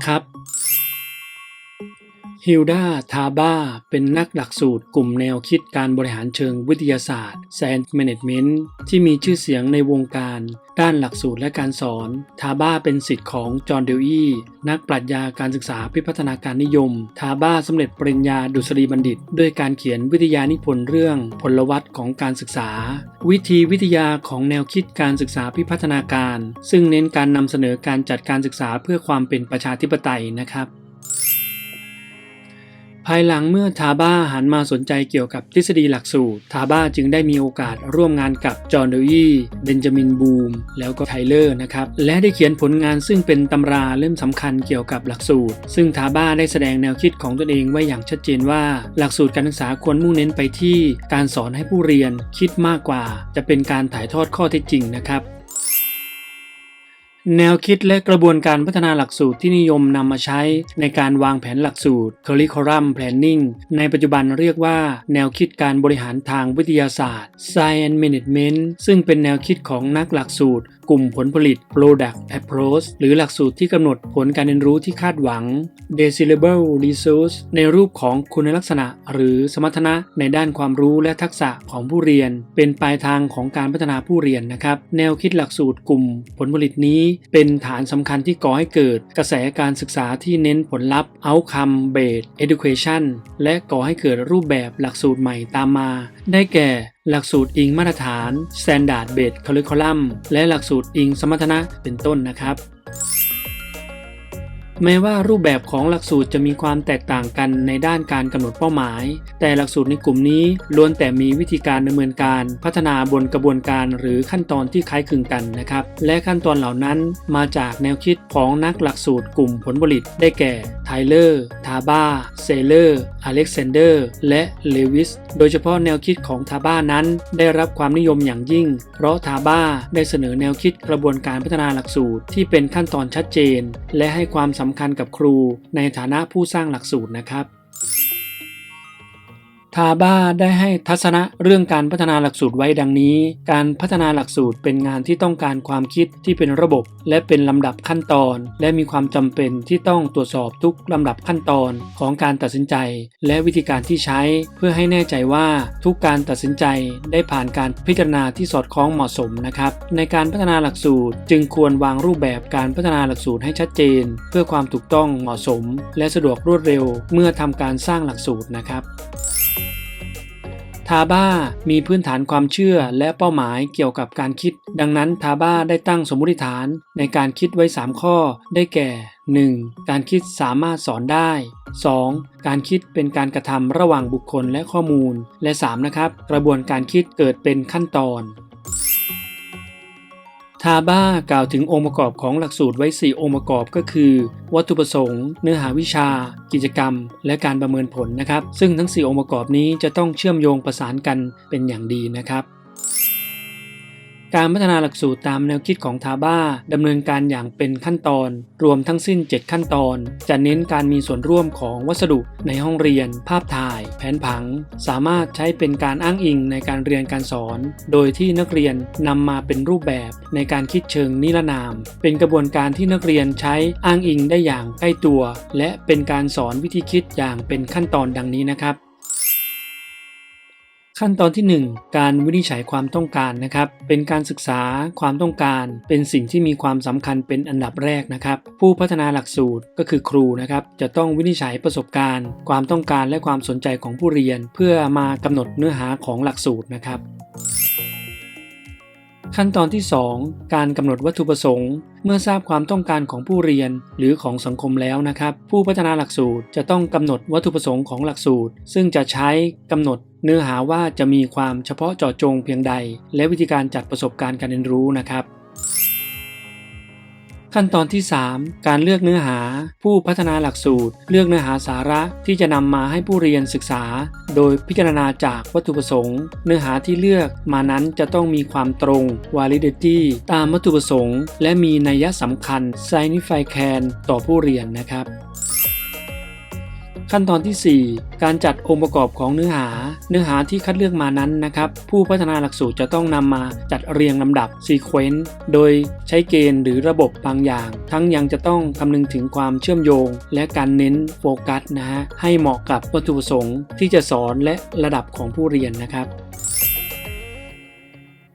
นะครับ ฮิลดา ทาบาเป็นนักหลักสูตรกลุ่มแนวคิดการบริหารเชิงวิทยาศาสตร์ Science Management ที่มีชื่อเสียงในวงการ ด้านหลักสูตรและการสอน ทาบาเป็นสิทธิ์ของจอห์นเดลอีนักปรัชญาการศึกษาพิพัฒนาการนิยม ทาบาสำเร็จปริญญาดุษฎีบัณฑิต ด้วยการเขียนวิทยานิพนธ์เรื่องพลวัตของการศึกษา วิธีวิทยาของแนวคิดการศึกษาพิพัฒนาการ ซึ่งเน้นการนำเสนอการจัดการศึกษาเพื่อความเป็นประชาธิปไตยนะครับายหลังเมื่อทาบ้าหันมาสนใจเกี่ยวกับทฤษฎีหลักสูตร ทาบ้าจึงได้มีโอกาสร่วมงานกับจอห์นเดวีเบนจามินบูม แล้วก็ไทเลอร์นะครับ และได้เขียนผลงานซึ่งเป็นตำราเล่มสำคัญเกี่ยวกับหลักสูตร ซึ่งทาบ้าได้แสดงแนวคิดของตนเองไว้อย่างชัดเจนว่า หลักสูตรการศึกษาควรมุ่งเน้นไปที่ การสอนให้ผู้เรียนคิดมากกว่า จะเป็นการถ่ายทอดข้อเท็จจริงนะครับ แนวคิดและกระบวนการพัฒนาหลักสูตรที่นิยมนำมาใช้ในการวางแผนหลักสูตร Curriculum Planning ในปัจจุบันเรียกว่า แนวคิดการบริหารทางวิทยาศาสตร์ Science Management ซึ่งเป็นแนวคิดของนักหลักสูตร กลุ่มผลผลิต Product Approach หรือหลักสูตรที่กำหนดผลการเรียนรู้ที่คาดหวัง Desirable Resource ในรูปของคุณลักษณะ หรือสมรรถนะในด้านความรู้และทักษะของผู้เรียน เป็นปลายทางของการพัฒนาผู้เรียนนะครับ แนวคิดหลักสูตรกลุ่มผลผลิตนี้ เป็นฐานสำคัญที่ก่อให้เกิดกระแสการศึกษาที่เน้นผลลัพธ์ Outcome Based Education และก่อให้เกิดรูปแบบหลักสูตรใหม่ตามมา ได้แก่ หลักสูตรอิงมาตรฐาน Standard Based Curriculum และหลักสูตรอิงสมรรถนะเป็นต้นนะครับ แม้ว่ารูปแบบของหลักสูตรจะมีความแตกต่างกันในด้านการกำหนดเป้าหมาย แต่หลักสูตรในกลุ่มนี้ล้วนแต่มีวิธีการดำเนินการพัฒนาบนกระบวนการหรือขั้นตอนที่คล้ายคลึงกันนะครับ และขั้นตอนเหล่านั้นมาจากแนวคิดของนักหลักสูตรกลุ่มผลผลิตได้แก่ ทเลอร์ ทาบ้า เซเลอร์ อเล็กซานเดอร์ และเลวิส โดยเฉพาะแนวคิดของทาบ้านั้น ได้รับความนิยมอย่างยิ่ง เพราะทาบ้าได้เสนอแนวคิดกระบวนการพัฒนาหลักสูตรที่เป็นขั้นตอนชัดเจน และให้ความสำคัญกับครูในฐานะผู้สร้างหลักสูตรนะครับ ทาบ้าได้ให้ทัศนะเรื่องการพัฒนาหลักสูตรไว้ดังนี้ การพัฒนาหลักสูตรเป็นงานที่ต้องการความคิดที่เป็นระบบ และเป็นลำดับขั้นตอน และมีความจำเป็นที่ต้องตรวจสอบทุกลำดับขั้นตอนของการตัดสินใจ และวิธีการที่ใช้เพื่อให้แน่ใจว่าทุกการตัดสินใจได้ผ่านการพิจารณาที่สอดคล้องเหมาะสมนะครับ ในการพัฒนาหลักสูตรจึงควรวางรูปแบบการพัฒนาหลักสูตรให้ชัดเจน เพื่อความถูกต้องเหมาะสม และสะดวกรวดเร็ว เมื่อทำการสร้างหลักสูตรนะครับ ทาบ้ามีพื้นฐานความเชื่อและเป้าหมายเกี่ยวกับการคิด ดังนั้นทาบ้าได้ตั้งสมมติฐานในการคิดไว้ 3 ข้อ ได้แก่ 1. การคิดสามารถสอนได้ 2. การคิดเป็นการกระทำระหว่างบุคคลและข้อมูล และ 3. นะครับ กระบวนการคิดเกิดเป็นขั้นตอน ทาบ้ากล่าวถึงองค์ประกอบของหลักสูตรไว้ 4 องค์ประกอบก็คือ วัตถุประสงค์ เนื้อหาวิชา กิจกรรม และการประเมินผลนะครับ ซึ่งทั้ง 4 องค์ประกอบนี้จะต้องเชื่อมโยงประสานกันเป็นอย่างดีนะครับ การพัฒนาหลักสูตรตามแนวคิดของทาบ้าดำเนินการอย่างเป็นขั้นตอน รวมทั้งสิ้น 7 ขั้นตอน จะเน้นการมีส่วนร่วมของวัสดุในห้องเรียน ภาพถ่าย แผนผัง สามารถใช้เป็นการอ้างอิงในการเรียนการสอน โดยที่นักเรียนนำมาเป็นรูปแบบในการคิดเชิงนิรนาม เป็นกระบวนการที่นักเรียนใช้อ้างอิงได้อย่างใกล้ตัว และเป็นการสอนวิธีคิดอย่างเป็นขั้นตอนดังนี้นะครับ ขั้นตอนที่ 1 การวินิจฉัยความต้องการนะครับ เป็นการศึกษาความต้องการ เป็นสิ่งที่มีความสำคัญเป็นอันดับแรกนะครับ ผู้พัฒนาหลักสูตรก็คือครูนะครับ จะต้องวินิจฉัยประสบการณ์ ความต้องการและความสนใจของผู้เรียน เพื่อมากำหนดเนื้อหาของหลักสูตรนะครับ ขั้นตอนที่ 2 การกำหนดวัตถุประสงค์ เมื่อทราบความต้องการของผู้เรียนหรือของสังคมแล้วนะครับ ผู้พัฒนาหลักสูตรจะต้องกำหนดวัตถุประสงค์ของหลักสูตร ซึ่งจะใช้กำหนดเนื้อหาว่าจะมีความเฉพาะเจาะจงเพียงใด และวิธีการจัดประสบการณ์การเรียนรู้นะครับ ขั้นตอนที่ 3 การเลือกเนื้อหา ผู้พัฒนาหลักสูตร เลือกเนื้อหาสาระที่จะนำมาให้ผู้เรียนศึกษา โดยพิจารณาจากวัตถุประสงค์ เนื้อหาที่เลือกมานั้นจะต้องมีความตรง validity ตามวัตถุประสงค์ และมีนัยสำคัญ significant ต่อผู้เรียนนะครับ ขั้นตอนทีสี่ 4 การจัดองค์ประกอบของเนื้อหา เนื้อหาที่คัดเลือกมานั้นนะครับ ผู้พัฒนาหลักสูตรจะต้องนำมาจัดเรียงลำดับซีเควนต์โดยใช้เกณฑ์หรือระบบบางอย่าง ทั้งยังจะต้องคำนึงถึงความเชื่อมโยง และการเน้นโฟกัสนะฮะให้เหมาะกับวัตถุประสงค์ที่จะสอนและระดับของผู้เรียนนะครับ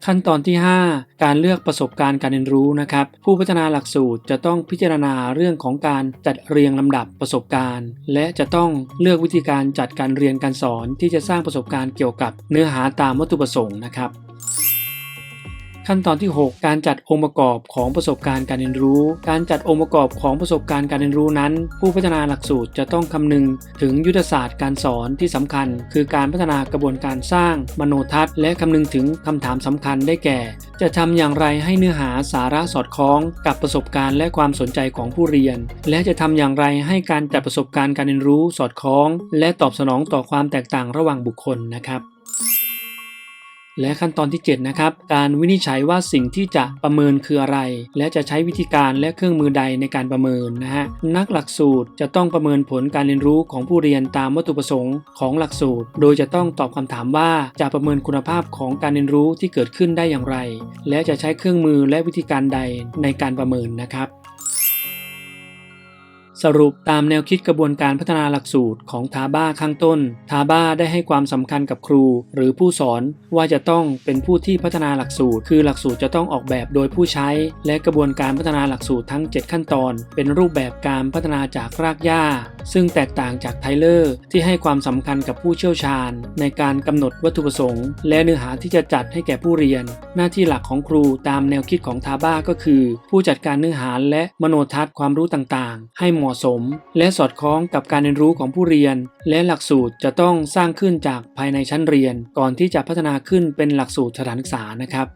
ขั้นตอนที่ 5 การเลือกประสบการณ์การเรียนรู้นะครับ ผู้พัฒนาหลักสูตรจะต้องพิจารณาเรื่องของการจัดเรียงลำดับประสบการณ์ และจะต้องเลือกวิธีการจัดการเรียนการสอนที่จะสร้างประสบการณ์เกี่ยวกับเนื้อหาตามวัตถุประสงค์นะครับ ขั้นตอนที่ 6 การจัดองค์ประกอบของประสบการณ์การเรียนรู้ การจัดองค์ประกอบของประสบการณ์การเรียนรู้นั้น ผู้พัฒนาหลักสูตรจะต้องคำนึงถึงยุทธศาสตร์การสอนที่สำคัญ คือการพัฒนากระบวนการสร้าง มโนทัศน์ และคำนึงถึงคำถามสำคัญได้แก่ จะทำอย่างไรให้เนื้อหาสาระสอดคล้องกับประสบการณ์และความสนใจของผู้เรียน และจะทำอย่างไรให้การจัดประสบการณ์การเรียนรู้สอดคล้อง และตอบสนองต่อความแตกต่างระหว่างบุคคลนะครับ และขั้นตอนที่ 7 นะครับ การวินิจฉัยว่าสิ่งที่จะประเมินคืออะไร และจะใช้วิธีการและเครื่องมือใดในการประเมินนะฮะนักหลักสูตรจะต้องประเมินผลการเรียนรู้ของผู้เรียนตามวัตถุประสงค์ของหลักสูตร โดยจะต้องตอบคำถามว่าจะประเมินคุณภาพของการเรียนรู้ที่เกิดขึ้นได้อย่างไร และจะใช้เครื่องมือและวิธีการใดในการประเมินนะครับ สรุปตามแนวคิดกระบวนการพัฒนาหลักสูตรของทาบ้าข้างต้น ทาบ้าได้ให้ความสำคัญกับครู หรือผู้สอนว่าจะต้องเป็นผู้ที่พัฒนาหลักสูตร คือหลักสูตรจะต้องออกแบบโดยผู้ใช้ และกระบวนการพัฒนาหลักสูตรทั้ง 7 ขั้นตอน เป็นรูปแบบการพัฒนาจากรากหญ้า ซึ่งแตกต่างจากไทเลอร์ที่ให้ความสำคัญกับผู้เชี่ยวชาญ ในการกำหนดวัตถุประสงค์ และเนื้อหาที่จะจัดให้แก่ผู้เรียน หน้าที่หลักของครูตามแนวคิดของทาบ้าก็คือ ผู้จัดการเนื้อหาและมโนทัศน์ความรู้ต่างๆ ให้เหมาะมาะสม และสอดคล้องกับการเรียนรู้ของผู้เรียน และหลักสูตรจะต้องสร้างขึ้นจากภายในชั้นเรียน ก่อนที่จะพัฒนาขึ้นเป็นหลักสูตรสถานศึกษานะครับ